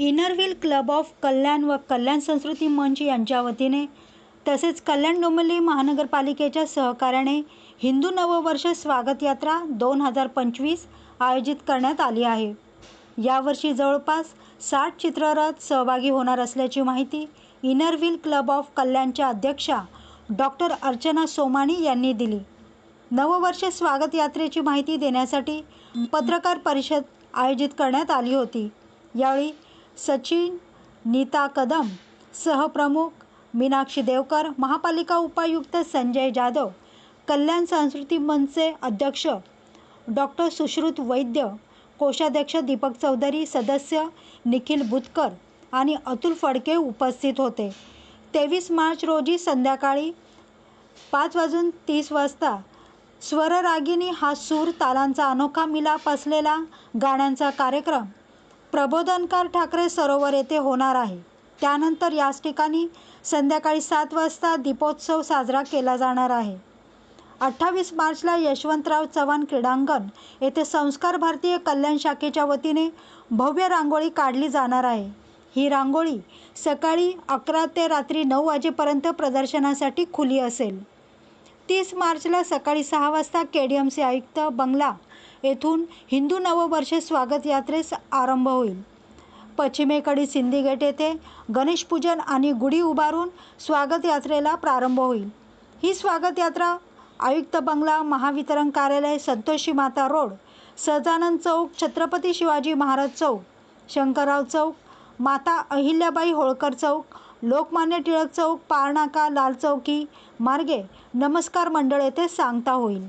Inner Wheel club of कल्याण व कल्याण संस्कृती मंच यांच्या वतीने तसेच कल्याण डोंबिवली महानगरपालिकेच्या सहकार्याने हिंदू नववर्ष स्वागत यात्रा दोन हजार पंचवीस आयोजित करण्यात आली आहे. यावर्षी जवळपास साठ चित्ररथ सहभागी होणार असल्याची माहिती इनरव्हील क्लब ऑफ कल्याणच्या अध्यक्षा डॉक्टर अर्चना सोमाणी यांनी दिली. नववर्ष स्वागत यात्रेची माहिती देण्यासाठी पत्रकार परिषद आयोजित करण्यात आली होती. यावेळी सचिन नीता कदम सहप्रमुख मीनाक्षी देवकर महापालिका उपायुक्त संजय जाधव कल्याण संस्कृती मंचचे अध्यक्ष डॉक्टर सुश्रुत वैद्य कोषाध्यक्ष दीपक चौधरी सदस्य निखिल बुतकर आणि अतुल फडके उपस्थित होते. तेवीस मार्च रोजी संध्याकाळी पाच वाजून तीस वाजता स्वररागिनी हा सूर तालांचा अनोखा मिलाप असलेला गाण्यांचा कार्यक्रम प्रबोधनकार ठाकरे सरोवर येथे होणार आहे. त्यानंतर याच ठिकाणी संध्याकाळी सात वाजता दीपोत्सव साजरा केला जाणार आहे. अठ्ठावीस मार्चला यशवंतराव चव्हाण क्रीडांगण येथे संस्कार भारतीय कल्याण शाखेच्या वतीने भव्य रांगोळी काढली जाणार आहे. ही रांगोळी सकाळी अकरा ते रात्री नऊ वाजेपर्यंत प्रदर्शनासाठी खुली असेल. तीस मार्चला सकाळी सहा वाजता के डी एम सी आयुक्त बंगला येथून हिंदू नववर्ष स्वागत यात्रेस आरंभ होईल. पश्चिमेकडील सिंधी गेट येथे गणेशपूजन आणि गुढी उभारून स्वागत यात्रेला प्रारंभ होईल. ही स्वागत यात्रा आयुक्त बंगला महावितरण कार्यालय संतोषी माता रोड सहजानंद चौक छत्रपती शिवाजी महाराज चौक शंकरराव चौक माता अहिल्याबाई होळकर चौक लोकमान्य टिळक चौक पारनाका लाल चौकी मार्गे नमस्कार मंडळ येथे सांगता होईल.